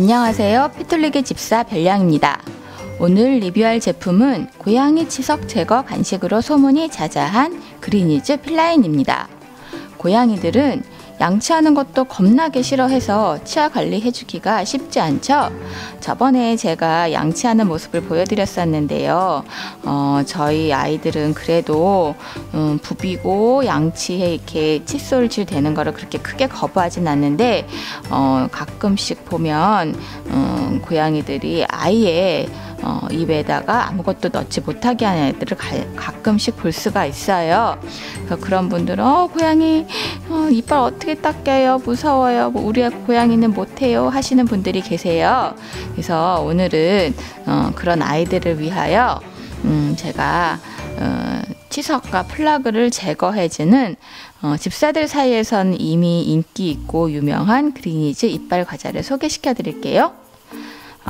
안녕하세요. 피톨리게 집사 별량입니다. 오늘 리뷰할 제품은 고양이 치석 제거 간식으로 소문이 자자한 그리니즈 필라인입니다. 고양이들은 양치하는 것도 겁나게 싫어해서 치아 관리 해주기가 쉽지 않죠. 저번에 제가 양치하는 모습을 보여드렸었는데요. 어, 저희 아이들은 그래도 음, 부비고 양치에 이렇게 칫솔질 되는 거를 그렇게 크게 거부하진 않는데 어, 가끔씩 보면 음, 고양이들이 아예 어, 입에다가 아무것도 넣지 못하게 하는 애들을 가, 끔씩볼 수가 있어요. 그래서 그런 분들은 어, 고양이 어, 이빨 어떻게 닦여요? 무서워요. 뭐 우리 고양이는 못해요. 하시는 분들이 계세요. 그래서 오늘은 어, 그런 아이들을 위하여 음, 제가 어, 치석과 플라그를 제거해주는 어, 집사들 사이에선 이미 인기 있고 유명한 그리니즈 이빨 과자를 소개시켜 드릴게요.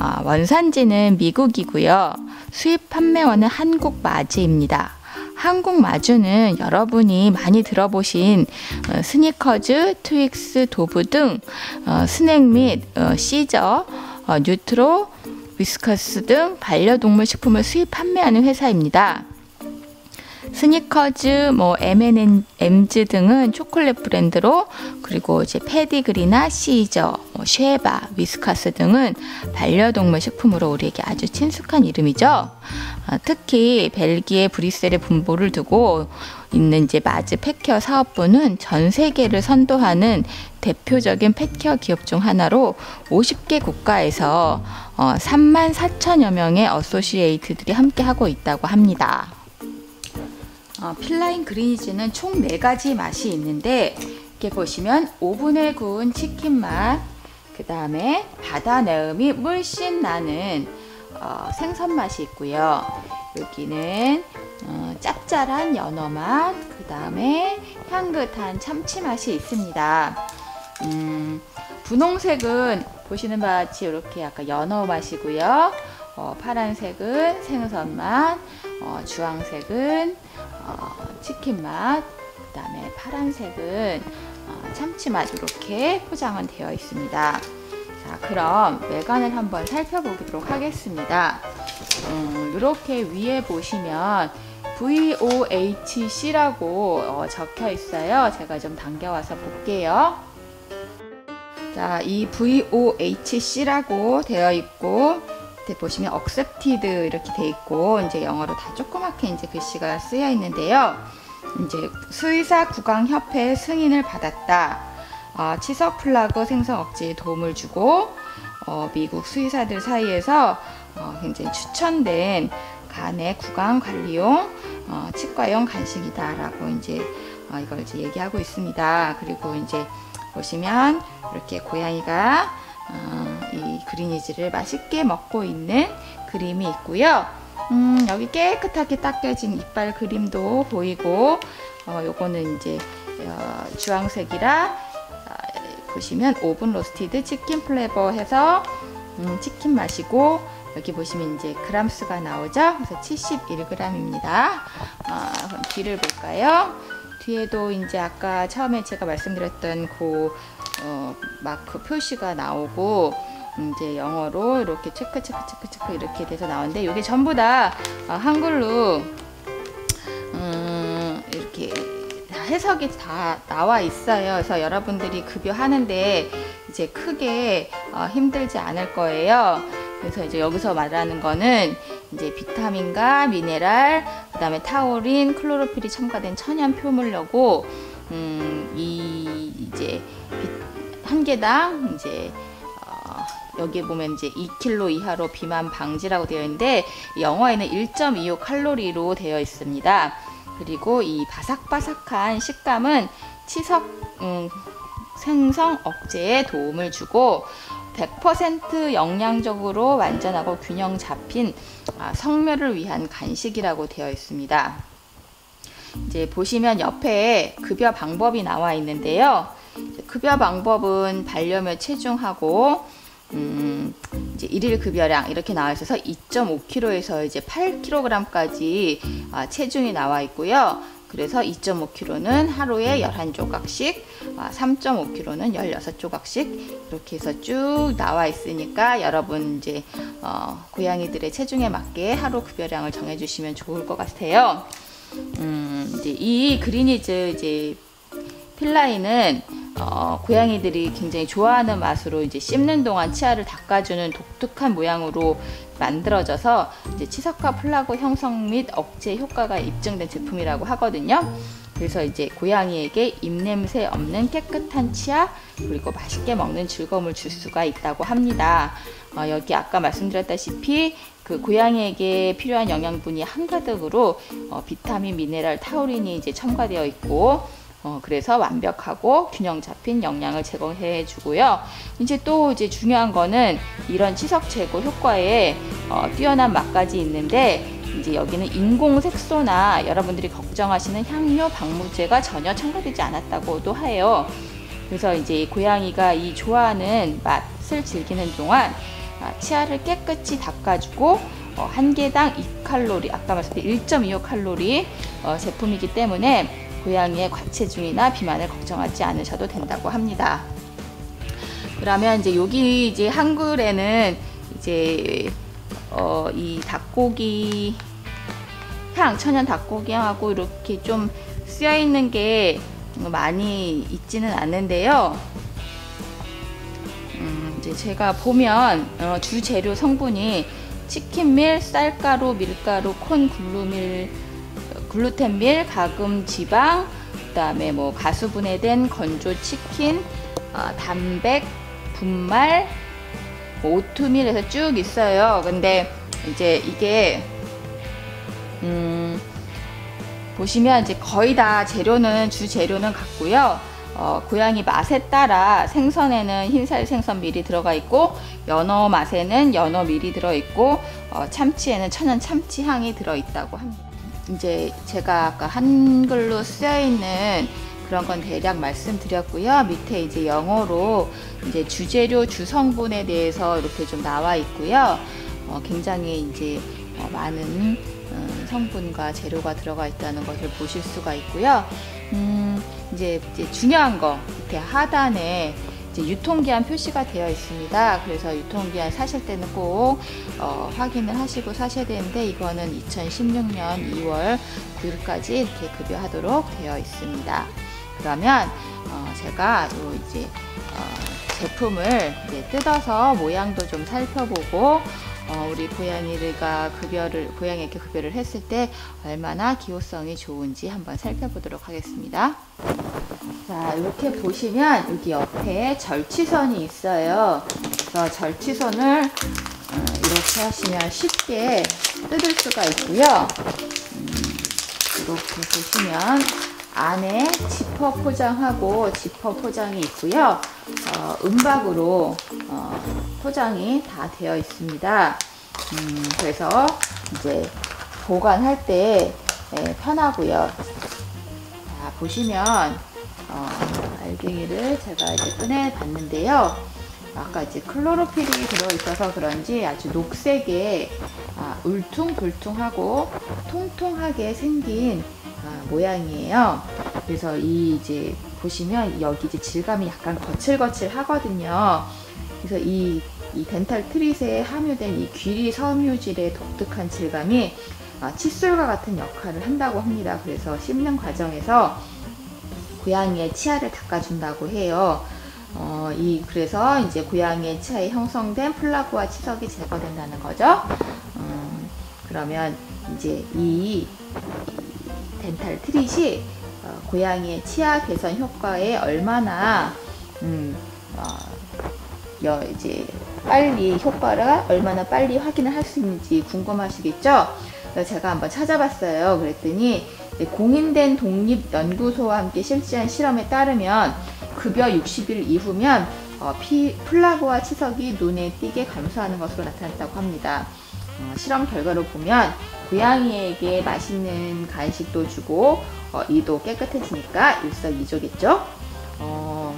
아, 원산지는 미국이고요. 수입 판매원은 한국 마주입니다. 한국 마주는 여러분이 많이 들어보신 어, 스니커즈, 트윅스, 도브 등 어, 스낵 및 어, 시저, 어, 뉴트로, 위스커스 등 반려동물 식품을 수입 판매하는 회사입니다. 스니커즈, 뭐 M&M's 등은 초콜릿 브랜드로 그리고 이제 페디그리나 시저, 뭐 쉐바, 위스카스 등은 반려동물 식품으로 우리에게 아주 친숙한 이름이죠. 어, 특히 벨기에 브뤼셀에 분보를 두고 있는 이제 마즈 펫케어 사업부는 전 세계를 선도하는 대표적인 펫케어 기업 중 하나로 50개 국가에서 어, 3만 4천여 명의 어소시에이트들이 함께 하고 있다고 합니다. 어, 필라인 그리니즈는 총 4가지 맛이 있는데 이렇게 보시면 오븐에 구운 치킨 맛, 그 다음에 바다 내음이 물씬 나는 어, 생선 맛이 있고요. 여기는 어, 짭짤한 연어 맛, 그 다음에 향긋한 참치 맛이 있습니다. 음, 분홍색은 보시는 바와 같이 이렇게 약간 연어 맛이고요. 어, 파란색은 생선 맛, 어, 주황색은 어, 치킨 맛, 그 다음에 파란색은 어, 참치 맛 이렇게 포장은 되어 있습니다. 자, 그럼 외관을 한번 살펴보도록 하겠습니다. 음, 이렇게 위에 보시면 VOHC라고 어, 적혀 있어요. 제가 좀 당겨와서 볼게요. 자, 이 VOHC라고 되어 있고 밑에 보시면 accepted 이렇게 돼 있고 이제 영어로 다 조그맣게 이제 글씨가 쓰여 있는데요. 이제 수의사 구강 협회 승인을 받았다. 어, 치석 플라그 생성 억제에 도움을 주고 어, 미국 수의사들 사이에서 어, 굉장히 추천된 간의 구강 관리용 어, 치과용 간식이다라고 이제 어, 이걸 이제 얘기하고 있습니다. 그리고 이제 보시면 이렇게 고양이가 어, 이 그리니즈를 맛있게 먹고 있는 그림이 있고요. 음, 여기 깨끗하게 닦여진 이빨 그림도 보이고 어, 요거는 이제 어, 주황색이라 어, 보시면 오븐 로스티드 치킨 플레버 해서 음, 치킨 맛이고 여기 보시면 이제 그람수가 나오죠. 그래서 71g입니다. 어, 그럼 뒤를 볼까요? 뒤에도 이제 아까 처음에 제가 말씀드렸던 그 어, 마크 표시가 나오고 이제 영어로 이렇게 체크 체크 체크 체크 이렇게 돼서 나오는데 이게 전부 다 어, 한글로 음, 해석이 다 나와 있어요. 그래서 여러분들이 급여 하는데 이제 크게 어, 힘들지 않을 거예요. 그래서 이제 여기서 말하는 거는 이제 비타민과 미네랄, 그 다음에 타우린, 클로로필이 첨가된 천연 표물로고 음, 이 이제 한 개당 이제 어, 여기에 보면 이제 2kg 이하로 비만 방지라고 되어 있는데 영어에는 1.25 칼로리로 되어 있습니다. 그리고 이 바삭바삭한 식감은 치석 음, 생성 억제에 도움을 주고 100% 영양적으로 완전하고 균형 잡힌 아, 성묘를 위한 간식이라고 되어 있습니다. 이제 보시면 옆에 급여 방법이 나와 있는데요. 급여 방법은 반려묘 체중하고 음, 이제 일일 급여량 이렇게 나와 있어서 2.5kg에서 이제 8kg까지 아, 체중이 나와 있고요. 그래서 2.5kg는 하루에 11조각씩, 3.5kg는 16조각씩 이렇게 해서 쭉 나와 있으니까 여러분 이제 어, 고양이들의 체중에 맞게 하루 급여량을 정해주시면 좋을 것 같아요. 음, 이제 이 그리니즈 이제 필라이는 어, 고양이들이 굉장히 좋아하는 맛으로 이제 씹는 동안 치아를 닦아주는 독특한 모양으로 만들어져서 이제 치석과 플라고 형성 및 억제 효과가 입증된 제품이라고 하거든요. 그래서 이제 고양이에게 입냄새 없는 깨끗한 치아 그리고 맛있게 먹는 즐거움을 줄 수가 있다고 합니다. 어, 여기 아까 말씀드렸다시피 그 고양이에게 필요한 영양분이 한가득으로 어, 비타민, 미네랄, 타우린이 이제 첨가되어 있고 어, 그래서 완벽하고 균형 잡힌 영양을 제공해 주고요. 이제 또 이제 중요한 거는 이런 치석 제거 효과에 어, 뛰어난 맛까지 있는데 이제 여기는 인공 색소나 여러분들이 걱정하시는 향료, 방부제가 전혀 첨가되지 않았다고도 해요. 그래서 이제 고양이가 이 좋아하는 맛을 즐기는 동안 아, 치아를 깨끗이 닦아주고 어, 한 개당 2칼로리, 아까 말씀드린 1.25칼로리 어, 제품이기 때문에 고양이의 과체중이나 비만을 걱정하지 않으셔도 된다고 합니다. 그러면 이제 여기 이제 한글에는 이제 어, 이 닭고기 향, 천연 닭고기 향하고 이렇게 좀 쓰여 있는 게 많이 있지는 않는데요. 음, 이제 제가 보면 어, 주 재료 성분이 치킨밀, 쌀가루, 밀가루, 콘, 글루밀 글루텐 밀, 가금 지방, 그다음에 뭐 가수 분해된 건조 치킨, 어, 단백, 분말, 뭐 오트밀에서 쭉 있어요. 근데 이제 이게 음 보시면 이제 거의 다 재료는 주 재료는 같고요. 어, 고양이 맛에 따라 생선에는 흰살 생선 밀이 들어가 있고 연어 맛에는 연어 밀이 들어 있고 어, 참치에는 천연 참치 향이 들어 있다고 합니다. 이제 제가 아까 한글로 쓰여 있는 그런 건 대략 말씀드렸고요. 밑에 이제 영어로 이제 주재료 주성분에 대해서 이렇게 좀 나와 있고요. 어, 굉장히 이제 어, 많은 음, 성분과 재료가 들어가 있다는 것을 보실 수가 있고요. 음, 이제, 이제 중요한 거 밑에 하단에 유통기한 표시가 되어 있습니다. 그래서 유통기한 사실 때는 꼭 어, 확인을 하시고 사셔야 되는데 이거는 2016년 2월 9일까지 이렇게 급여하도록 되어 있습니다. 그러면 어, 제가 요 이제 어, 제품을 이제 뜯어서 모양도 좀 살펴보고 어, 우리 고양이가 급여를 고양이에게 급여를 했을 때 얼마나 기호성이 좋은지 한번 살펴보도록 하겠습니다. 자 이렇게 보시면 여기 옆에 절취선이 있어요. 그래서 절취선을 어, 이렇게 하시면 쉽게 뜯을 수가 있고요. 음, 이렇게 보시면 안에 지퍼 포장하고 지퍼 포장이 있고요. 어, 은박으로 어, 포장이 다 되어 있습니다. 음, 그래서 이제 보관할 때 네, 편하고요. 자, 보시면 어, 알갱이를 제가 이제 꺼내 봤는데요. 아까 이제 클로로필이 들어있어서 그런지 아주 녹색에 아, 울퉁불퉁하고 통통하게 생긴 아, 모양이에요. 그래서 이 이제 보시면 여기 이제 질감이 약간 거칠거칠 하거든요. 그래서 이, 이 덴탈 트릿에 함유된 이 귀리 섬유질의 독특한 질감이 아, 칫솔과 같은 역할을 한다고 합니다. 그래서 씹는 과정에서 고양이의 치아를 닦아준다고 해요. 어, 이 그래서 이제 고양이의 치아에 형성된 플라그와 치석이 제거된다는 거죠. 음, 그러면 이제 이 덴탈 트릿이 어, 고양이의 치아 개선 효과에 얼마나 음, 어, 여, 이제 빨리 효과를 얼마나 빨리 확인을 할 수 있는지 궁금하시겠죠? 제가 한번 찾아봤어요. 그랬더니 공인된 독립연구소와 함께 실시한 실험에 따르면 급여 60일 이후면 어, 피, 플라그와 치석이 눈에 띄게 감소하는 것으로 나타났다고 합니다. 어, 실험 결과로 보면 고양이에게 맛있는 간식도 주고 어, 이도 깨끗해지니까 일석이조겠죠. 어,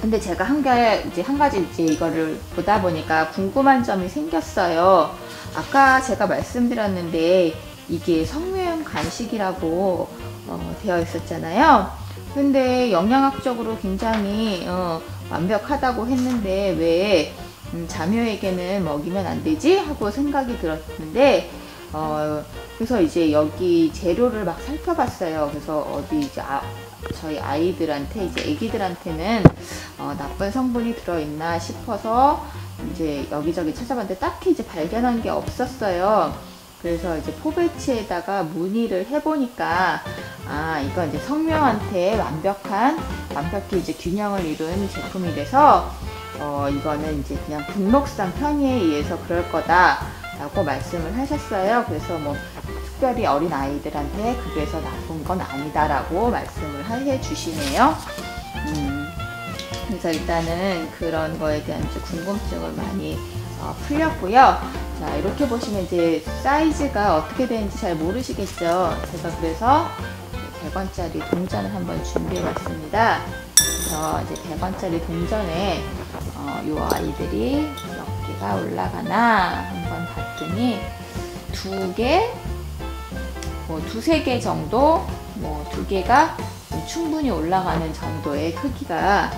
근데 제가 한 개, 이제 한 가지 이제 이거를 보다 보니까 궁금한 점이 생겼어요. 아까 제가 말씀드렸는데 이게 성묘형 간식이라고 어, 되어 있었잖아요. 근데 영양학적으로 굉장히 어, 완벽하다고 했는데 왜 음, 자묘에게는 먹이면 안 되지 하고 생각이 들었는데 어, 그래서 이제 여기 재료를 막 살펴봤어요. 그래서 어디 이제 아, 저희 아이들한테 이제 아기들한테는 어, 나쁜 성분이 들어있나 싶어서 이제 여기저기 찾아봤는데 딱히 이제 발견한 게 없었어요. 그래서 이제 포배치에다가 문의를 해보니까 아 이건 이제 성묘한테 완벽한 완벽히 이제 균형을 이룬 제품이 돼서 어 이거는 이제 그냥 등록상 편의에 의해서 그럴 거다 라고 말씀을 하셨어요. 그래서 뭐 특별히 어린 아이들한테 그래서 나쁜 건 아니다 라고 말씀을 해 주시네요. 음, 그래서 일단은 그런 거에 대한 궁금증을 많이 어, 풀렸고요. 자 이렇게 보시면 이제 사이즈가 어떻게 되는지 잘 모르시겠죠 제가 그래서 100원짜리 동전을 한번 준비해 봤습니다 그래서 이제 100원짜리 동전에 어, 요 아이들이 몇 개가 올라가나 한번 봤더니 두 개, 뭐 두세 개 정도, 뭐 두 개가 충분히 올라가는 정도의 크기가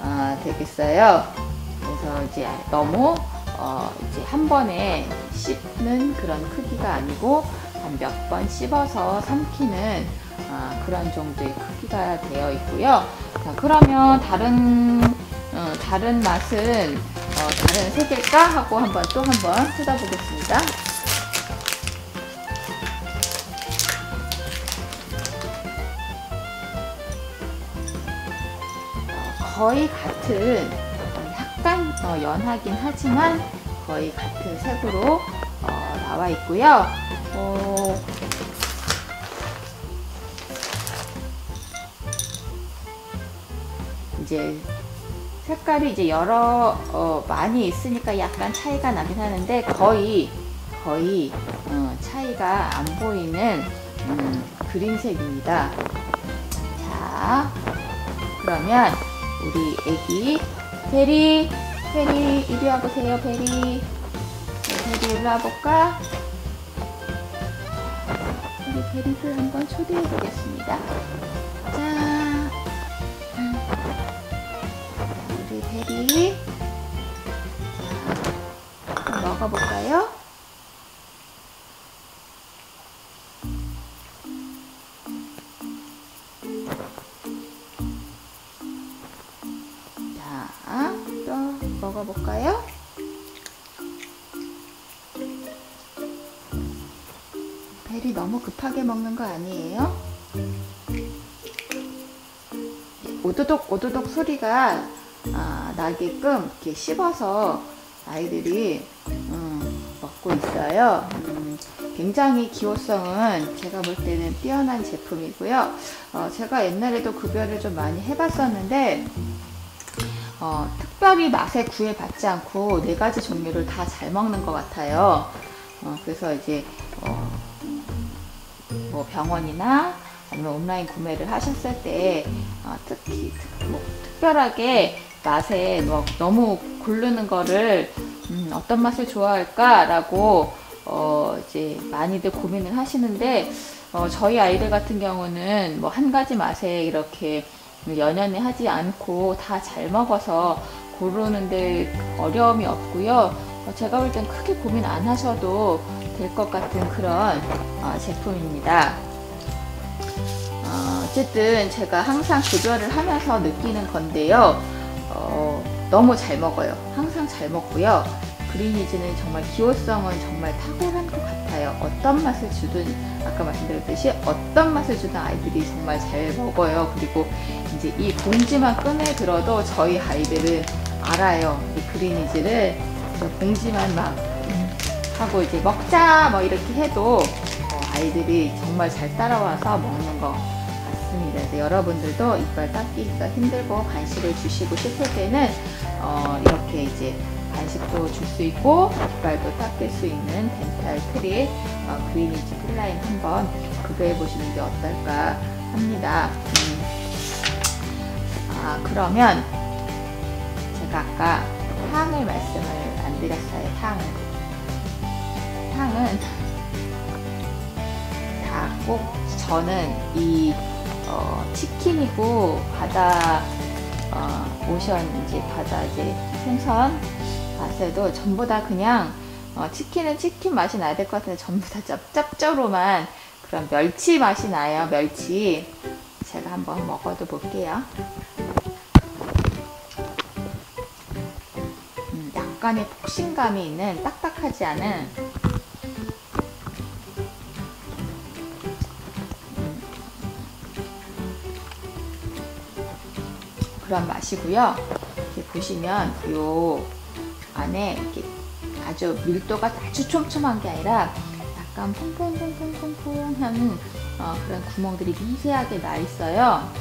어, 되겠어요. 그래서 이제 너무 어, 이제 한 번에 씹는 그런 크기가 아니고 한 몇 번 씹어서 삼키는 어, 그런 정도의 크기가 되어 있고요. 자, 그러면 다른 어, 다른 맛은 어, 다른 색일까 하고 한번 또 한번 뜯어보겠습니다. 어, 거의 같은 어, 연하긴 하지만 거의 같은 색으로 어, 나와 있고요. 어, 이제 색깔이 이제 여러 어, 많이 있으니까 약간 차이가 나긴 하는데 거의 거의 어, 차이가 안 보이는 음, 그린색입니다. 자, 그러면 우리 애기 베리 베리 이리 와보세요 베리 네, 베리 일로 와볼까? 우리 베리를 한번 초대해 보겠습니다 자 우리 베리? 먹어볼까요? 벨이 너무 급하게 먹는 거 아니에요? 오도독 오도독 소리가 아, 나게끔 이렇게 씹어서 아이들이 음, 먹고 있어요. 음, 굉장히 기호성은 제가 볼 때는 뛰어난 제품이고요. 어, 제가 옛날에도 급여를 좀 많이 해봤었는데 어, 특별히 맛에 구애받지 않고 네 가지 종류를 다 잘 먹는 것 같아요. 어, 그래서 이제 어, 뭐 병원이나 아니면 온라인 구매를 하셨을 때 어, 특히 뭐 특별하게 맛에 뭐 너무 고르는 거를 음, 어떤 맛을 좋아할까라고 어, 이제 많이들 고민을 하시는데 어, 저희 아이들 같은 경우는 뭐 한 가지 맛에 이렇게 연연해 하지 않고 다 잘 먹어서 고르는데 어려움이 없고요. 어, 제가 볼 땐 크게 고민 안 하셔도 될 것 같은 그런 어, 제품입니다. 어, 쨌든 제가 항상 구별을 하면서 느끼는 건데요. 어, 너무 잘 먹어요. 항상 잘 먹고요. 그리니즈는 정말 기호성은 정말 탁월한 것 같아요. 어떤 맛을 주든 아까 말씀드렸듯이 어떤 맛을 주든 아이들이 정말 잘 먹어요. 그리고 이제 이 봉지만 꺼내 들어도 저희 아이들은 알아요. 이 그리니즈를 봉지만 막 하고 이제 먹자 뭐 이렇게 해도 어, 아이들이 정말 잘 따라와서 먹는 것 같습니다. 여러분들도 이빨 닦기가 힘들고 간식을 주시고 싶을 때는 어, 이렇게 이제 간식도 줄 수 있고 이빨도 닦을 수 있는 덴탈 트리 어, 그리니지 플라인 한번 구매해 보시는 게 어떨까 합니다. 음. 아 그러면 제가 아까 향을 말씀을 안 드렸어요. 향을 향은 다 자, 꼭 저는 이 어, 치킨이고 바다 어, 오션인지 바다 이제 생선 맛에도 전부 다 그냥 어, 치킨은 치킨 맛이 나야 될 것 같은데 전부 다 짭짭조로만 그런 멸치 맛이 나요. 멸치. 제가 한번 먹어도 볼게요. 음, 약간의 폭신감이 있는 딱딱하지 않은 그런 맛이고요. 이렇게 보시면 요 안에 이렇게 아주 밀도가 아주 촘촘한 게 아니라 약간 퐁퐁퐁퐁퐁퐁한 어, 그런 구멍들이 미세하게 나 있어요.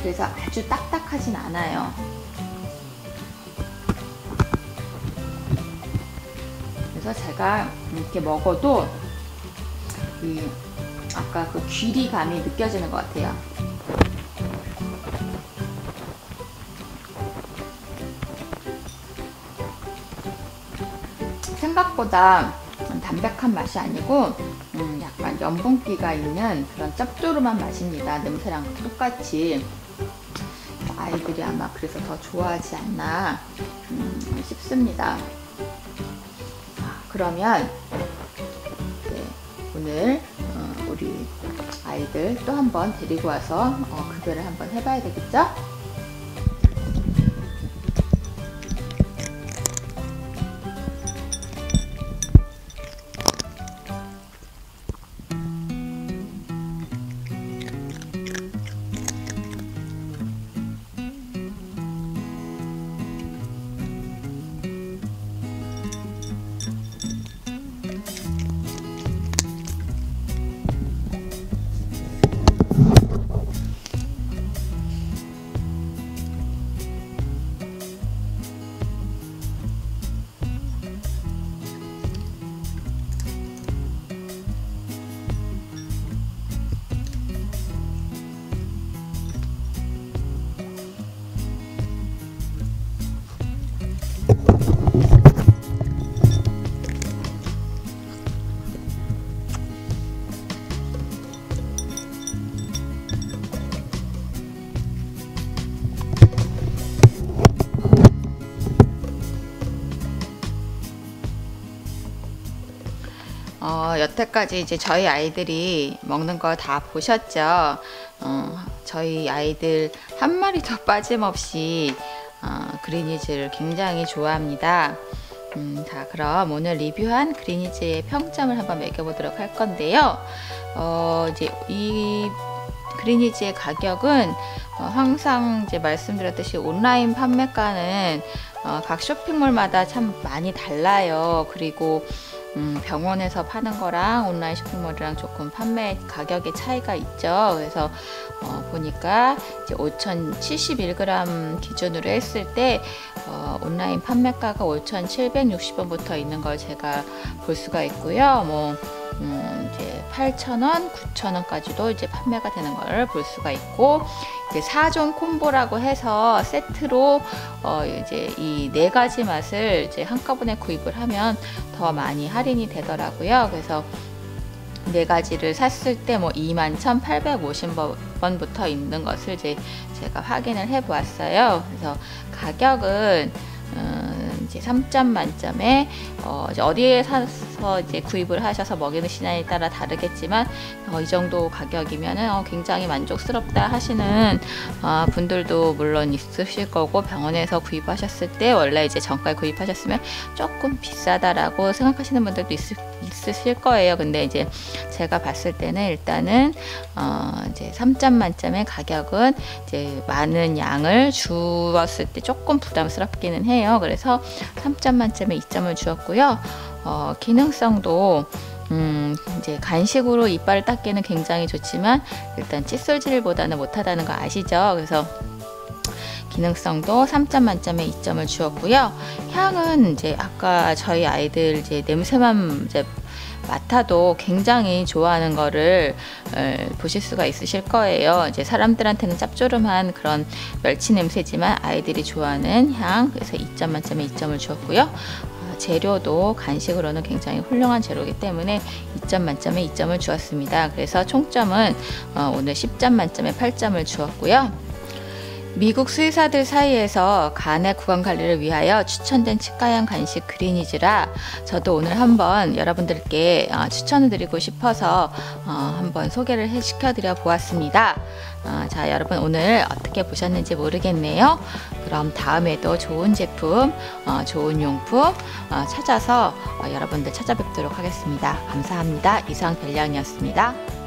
그래서 아주 딱딱하진 않아요. 그래서 제가 이렇게 먹어도 이 아까 그 귀리감이 느껴지는 것 같아요. 생각보다 담백한 맛이 아니고 음, 약간 염분기가 있는 그런 짭조름한 맛입니다. 냄새랑 똑같이 아이들이 아마 그래서 더 좋아하지 않나 음, 싶습니다. 아, 그러면 네, 오늘 어, 우리 아이들 또 한번 데리고 와서 어, 급여를 한번 해봐야 되겠죠? 여태까지 이제 저희 아이들이 먹는 거 다 보셨죠? 어, 저희 아이들 한 마리도 빠짐없이 어, 그리니즈를 굉장히 좋아합니다. 음, 자, 그럼 오늘 리뷰한 그리니즈의 평점을 한번 매겨보도록 할 건데요. 어, 이제 이 그리니즈의 가격은 어, 항상 이제 말씀드렸듯이 온라인 판매가는 어, 각 쇼핑몰마다 참 많이 달라요. 그리고 음, 병원에서 파는 거랑 온라인 쇼핑몰이랑 조금 판매 가격의 차이가 있죠. 그래서 어, 보니까 이제 5,071g 기준으로 했을 때 어, 온라인 판매가가 5,760원부터 있는 걸 제가 볼 수가 있고요. 뭐 음, 이제 8,000원, 9,000원까지도 이제 판매가 되는 걸 볼 수가 있고 이제 4종 콤보라고 해서 세트로 어, 이제 이 네 가지 맛을 이제 한꺼번에 구입을 하면 더 많이 할인이 되더라고요. 그래서 네 가지를 샀을 때 뭐 21,850원부터 있는 것을 이제 제가 확인을 해 보았어요. 그래서 가격은 음, 이제 3점 만점에 어, 이제 어디 에 사서 이제 구입을 하셔서 먹이시냐에 따라 다르겠지만 어, 이 정도 가격이면은 어, 굉장히 만족스럽다 하시는 어, 분들도 물론 있으실 거고 병원에서 구입하셨을 때 원래 이제 정가에 구입하셨으면 조금 비싸다라고 생각하시는 분들도 있을, 있으실 거예요. 근데 이제 제가 봤을 때는 일단은 어, 이제 3점 만점의 가격은 이제 많은 양을 주었을 때 조금 부담스럽기는 해요. 그래서 3점 만점에 2점을 주었고요. 어, 기능성도 음, 이제 간식으로 이빨을 닦기는 굉장히 좋지만 일단 칫솔질보다는 못하다는 거 아시죠? 그래서 기능성도 3점 만점에 2점을 주었고요. 향은 이제 아까 저희 아이들 이제 냄새만 이제 맡아도 굉장히 좋아하는 거를 에, 보실 수가 있으실 거예요. 이제 사람들한테는 짭조름한 그런 멸치 냄새지만 아이들이 좋아하는 향 그래서 2점 만점에 2점을 주었고요. 어, 재료도 간식으로는 굉장히 훌륭한 재료이기 때문에 2점 만점에 2점을 주었습니다. 그래서 총점은 어, 오늘 10점 만점에 8점을 주었고요. 미국 수의사들 사이에서 간의 구강 관리를 위하여 추천된 치과형 간식 그리니즈라 저도 오늘 한번 여러분들께 어, 추천을 드리고 싶어서 어, 한번 소개를 해 시켜드려 보았습니다. 어, 자, 여러분 오늘 어떻게 보셨는지 모르겠네요. 그럼 다음에도 좋은 제품, 어, 좋은 용품 어, 찾아서 어, 여러분들 찾아뵙도록 하겠습니다. 감사합니다. 이상 별량이었습니다.